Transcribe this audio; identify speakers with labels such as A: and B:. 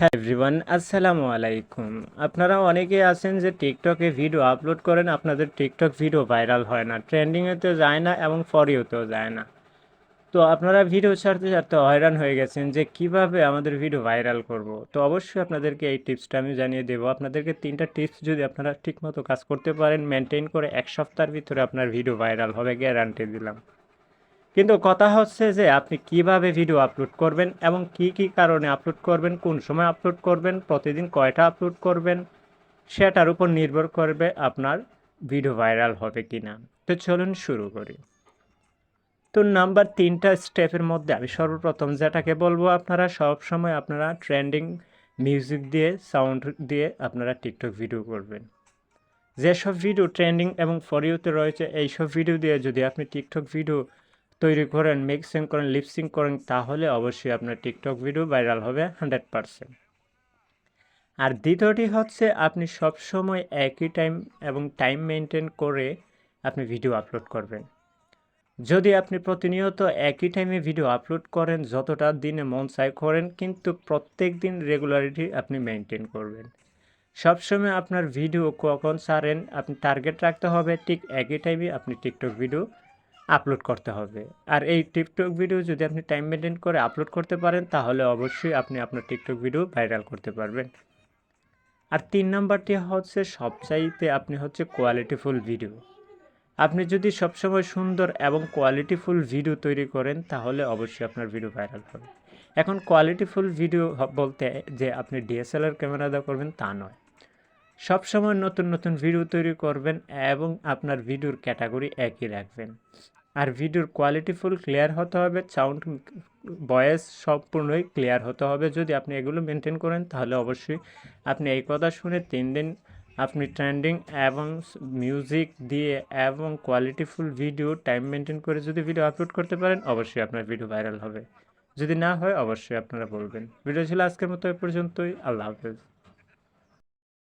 A: হ্যাঁ এভরিওয়ান, আসসালামু আলাইকুম। আপনারা অনেকেই আছেন যে টিকটকে ভিডিও আপলোড করেন, আপনাদের টিকটক ভিডিও ভাইরাল হয় না ট্রেন্ডিংয়েতেও যায় না এবং ফরিওতেও যায় না। তো আপনারা ভিডিও ছাড়তে ছাড়তে হয়রান হয়ে গেছেন যে কীভাবে আমাদের ভিডিও ভাইরাল করব। তো অবশ্যই আপনাদেরকে এই টিপসটা আমি জানিয়ে দেবো। আপনাদেরকে তিনটা টিপস যদি আপনারা ঠিকমতো কাজ করতে পারেন মেনটেন করে এক সপ্তাহের ভিতরে আপনার ভিডিও ভাইরাল হবে গ্যারান্টি দিলাম। কিন্তু কথা হচ্ছে যে আপনি কীভাবে ভিডিও আপলোড করবেন এবং কি কি কারণে আপলোড করবেন, কোন সময় আপলোড করবেন, প্রতিদিন কয়টা আপলোড করবেন, সেটার উপর নির্ভর করবে আপনার ভিডিও ভাইরাল হবে কি না তো চলুন শুরু করি। তো নাম্বার তিনটা স্টেপের মধ্যে আমি সর্বপ্রথম যেটাকে বলব আপনারা সব সময় আপনারা ট্রেন্ডিং মিউজিক দিয়ে সাউন্ড দিয়ে আপনারা টিকটক ভিডিও করবেন। যেসব ভিডিও ট্রেন্ডিং এবং ফরিউতে রয়েছে, এইসব ভিডিও দিয়ে যদি আপনি টিকটক ভিডিও তৈরি করেন মিক্সিং করেন লিপসিং করেন, তাহলে অবশ্যই আপনার টিকটক ভিডিও ভাইরাল হবে হান্ড্রেড পারসেন্ট আর দ্বিতীয়টি হচ্ছে, আপনি সবসময় একই টাইম এবং টাইম মেনটেন করে আপনি ভিডিও আপলোড করবেন। যদি আপনি প্রতিনিয়ত একই টাইমে ভিডিও আপলোড করেন, যতটা দিনে মন চাই করেন, কিন্তু প্রত্যেক দিন রেগুলারিটি আপনি মেনটেন করবেন। সবসময় আপনার ভিডিও কখন ছাড়েন, আপনি টার্গেট রাখতে হবে, ঠিক একই টাইমে আপনি টিকটক ভিডিও আপলোড করতে হবে। আর এই টিকটক ভিডিও যদি আপনি টাইম মেনটেন করে আপলোড করতে পারেন, তাহলে অবশ্যই আপনি আপনার টিকটক ভিডিও ভাইরাল করতে পারবেন। আর তিন নাম্বারটি হচ্ছে সবচাইতে আপনি হচ্ছে কোয়ালিটিফুল ভিডিও আপনি যদি সবসময় সুন্দর এবং কোয়ালিটিফুল ভিডিও তৈরি করেন, তাহলে অবশ্যই আপনার ভিডিও ভাইরাল হবে। এখন কোয়ালিটিফুল ভিডিও বলতে যে আপনি ডিএসএলআর ক্যামেরা দা করবেন, তা নয়। সবসময় নতুন নতুন ভিডিও তৈরি করবেন এবং আপনার ভিডিওর ক্যাটাগরি একই রাখবেন। আর ভিডিওর কোয়ালিটিফুল ক্লিয়ার হতে হবে সাউন্ড ভয়েস সম্পূর্ণই ক্লিয়ার হতে হবে। যদি আপনি এগুলো মেনটেন করেন, তাহলে অবশ্যই আপনি এই কথা শুনে তিন দিন আপনি ট্রেন্ডিং এবং মিউজিক দিয়ে এবং কোয়ালিটিফুল ভিডিও টাইম মেনটেন করে যদি ভিডিও আপলোড করতে পারেন, অবশ্যই আপনার ভিডিও ভাইরাল হবে। যদি না হয়, অবশ্যই আপনারা বলবেন। ভিডিও ছিল আজকের মতো এ পর্যন্তই। আল্লাহ হাফেজ।